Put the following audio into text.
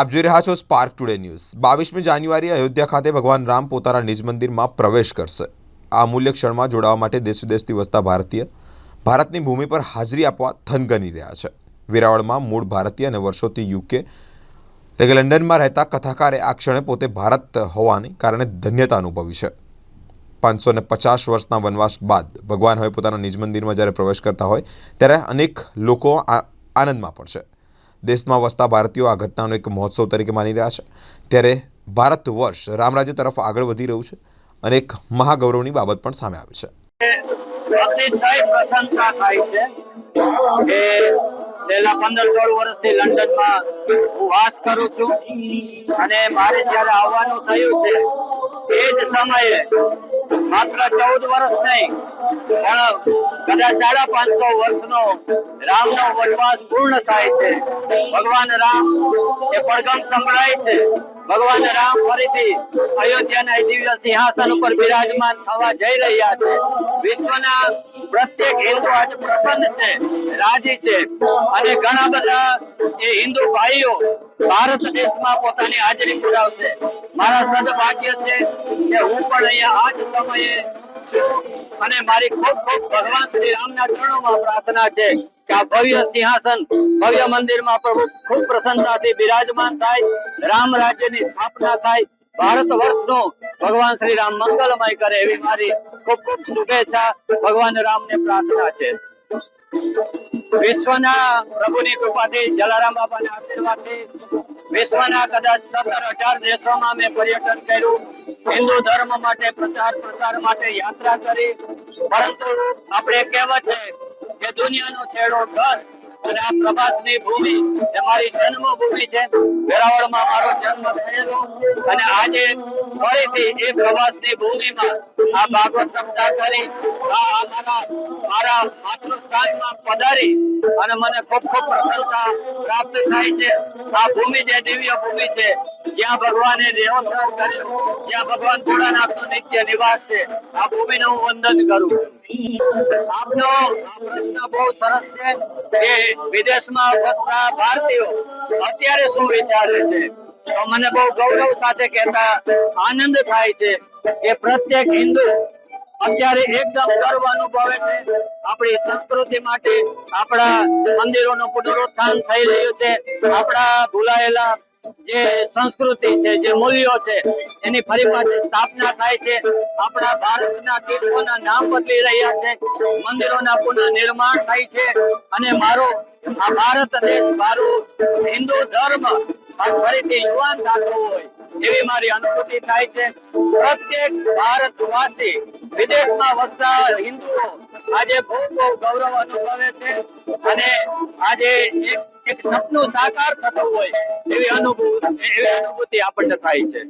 આપ જોઈ રહ્યા છો સ્પાર્ક ટુડે ન્યૂઝ બાવીસમી જાન્યુઆરી અયોધ્યા ખાતે ભગવાન રામ પોતાના નિજ મંદિરમાં પ્રવેશ કરશે. આ અમૂલ્ય ક્ષણમાં જોડાવા માટે દેશ વિદેશથી વસતા ભારતીય ભારતની ભૂમિ પર હાજરી આપવા થનગની રહ્યા છે. વેરાવળમાં મૂળ ભારતીય અને વર્ષોથી યુકે એટલે કે લંડનમાં રહેતા કથાકારે આ ક્ષણે પોતે ભારત હોવાને કારણે ધન્યતા અનુભવી છે. પાંચસો ને પચાસ વર્ષના વનવાસ બાદ ભગવાન હવે પોતાના નિજ મંદિરમાં જ્યારે પ્રવેશ કરતા હોય, ત્યારે અનેક લોકો આનંદમાં પડશે દેશમાં વસતા ભારતીયો આ ઘટનાનો એક મહોત્સવ તરીકે માની રહ્યા છે. ત્યારે ભારત વર્ષ રામરાજ્ય તરફ આગળ વધી રહ્યું છે અને એક મહાગૌરવની બાબત પણ સામે આવી છે. અતિશય છેલ્લા પંદર સોળ વર્ષથી લંડનમાં હું વાસ કરું છું અને મારે જ્યારે આવવાનું થયું છે, એ જ સમયે માત્ર ચૌદ વર્ષ નહીં, પણ કદાચ સાડા પાંચસો વર્ષનો રામનો વનવાસ પૂર્ણ થાય છે. ભગવાન રામ એ પડગમ સંભળાય છે. ભગવાન રામ ફરીથી અયોધ્યાના દિવ્ય સિંહાસન ઉપર બિરાજમાન થવા જઈ રહ્યા છે. વિશ્વના પ્રત્યેક હિન્દુ આજે પ્રસન્ન છે, રાજી છે. અને ઘણા બધા એ હિન્દુ ભાઈઓ ભારત દેશમાં પોતાની હાજરી પુરાવશે. મારા સદભાગ્ય છે કે હું પણ અહીંયા આ જ સમયે છું અને મારી ખૂબ ખૂબ ભગવાન શ્રી રામના ચરણોમાં પ્રાર્થના છે. ભવ્ય સિંહાસન, ભવ્ય મંદિરમાં પ્રભુ ખૂબ પ્રસન્નતાથી બિરાજમાન થાય, રામ રાજ્યની સ્થાપના થાય. ભારત વર્ષનો ભગવાન શ્રી રામ મંગલમય કરે એવી મારી ખૂબ ખૂબ શુભેચ્છા. ભગવાન રામને પ્રાર્થના છે. વિશ્વના પ્રભુની કૃપાથી જલારામ બાપાના આશીર્વાદથી વિશ્વના કદાચ સત્તર અઢાર દેશોમાં મેં પર્યટન કર્યું. હિન્દુ ધર્મ માટે પ્રચાર પ્રસાર માટે યાત્રા કરી. પરંતુ આપણે કહેવત છે કે દુનિયાનો છેડો ઘર અને આ પ્રભાસની ભૂમિ એ મારી જન્મભૂમિ છે. વેરાવળમાં મારો જન્મ થયેલો. અને આજે ફરીથી એ પ્રવાસની ભૂમિમાં આ ભાગવત સપ્તાહ કરી આ અમારા મારા પધારી અને મને ખૂબ ખૂબ પ્રસન્નતા પ્રાપ્ત થાય છે. આ ભૂમિ જે દિવ્ય ભૂમિ છે, જ્યાં ભગવાને દેવોત્સવ કર્યો જ્યાં ભગવાન ભોળાનાથનો નિત્ય નિવાસ છે. આ ભૂમિને હું વંદન કરું આપનો પ્રશ્ન બહુ સરસ છે કે વિદેશમાં વસતા ભારતીયો અત્યારે શું વિચારે છે. તો મને બહુ ગૌરવ સાથે કહેતા આનંદ થાય છે કે પ્રત્યેક હિન્દુ અત્યારે એકદમ ગર્વ અનુભવે છે. આપણી સંસ્કૃતિ માટે આપણા મંદિરોનું પુનરુત્થાન થઈ રહ્યું છે. આપણા ભૂલાયેલા જે સંસ્કૃતિ છે, જે મૂલ્યો છે, એની ફરી પાછી સ્થાપના થાય છે. આપણા ભારતના તીર્થોના નામ બદલી રહ્યા છે. મંદિરોના પુનઃ નિર્માણ થાય છે. અને મારો આ ભારત દેશ, મારું હિન્દુ ધર્મ ફરીથી યુવાન થતો હોય એવી મારી અનુભૂતિ થાય છે. પ્રત્યેક ભારતવાસી વિદેશમાં વસતા હિન્દુઓ આજે બહુ બહુ ગૌરવ અનુભવે છે અને આજે એક એક સપનું સાકાર થતું હોય એવી અનુભૂતિ એવી અનુભૂતિ આપણને થાય છે.